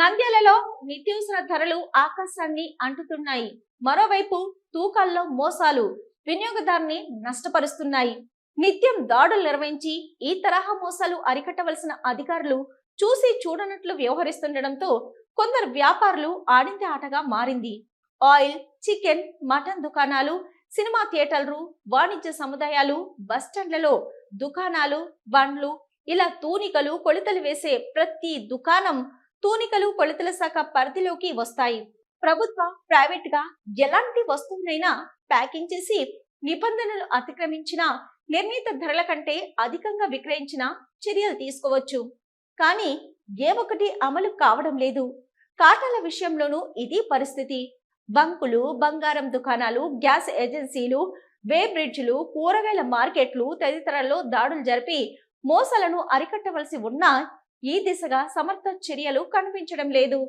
నంద్యాలలో నిత్యావసర ధరలు ఆకాశాన్ని అంటుతున్నాయి. మరోవైపు తూకాల్లో మోసాలు వినియోగదారుని నష్టపరుస్తున్నాయి. నిత్యం దాడులు నిర్వహించి ఈ తరహా మోసాలు అరికట్టవలసిన అధికారులు చూసి చూడనట్లు వ్యవహరిస్తుండటంతో కొందరు వ్యాపారులు ఆడింది ఆటగా మారింది. ఆయిల్ చికెన్ మటన్ దుకాణాలు సినిమా థియేటర్లు వాణిజ్య సముదాయాలు బస్టాండ్లలో దుకాణాలు బండ్లు ఇలా తూనికలు కొలతలు వేసే ప్రతి దుకాణం తూనికలు కొలతల శాఖ పరిధిలోకి వస్తాయి. ప్రభుత్వ ప్రైవేట్గా ఎలాంటి వస్తువునైనా ప్యాకింగ్ చేసి నిబంధనలు అతిక్రమించిన నిర్ణీత ధరల కంటే అధికంగా విక్రయించిన చర్యలు తీసుకోవచ్చు. కానీ ఏ ఒక్కటి అమలు కావడం లేదు. కాటాల విషయంలోనూ ఇది పరిస్థితి. బంకులు బంగారం దుకాణాలు గ్యాస్ ఏజెన్సీలు వే బ్రిడ్జ్లు కూరగాయల మార్కెట్లు తదితరాల్లో దాడులు జరిపి మోసాలను అరికట్టవలసి ఉన్నా ఈ దిశగా సమర్థ చర్యలు కనిపించడం లేదు.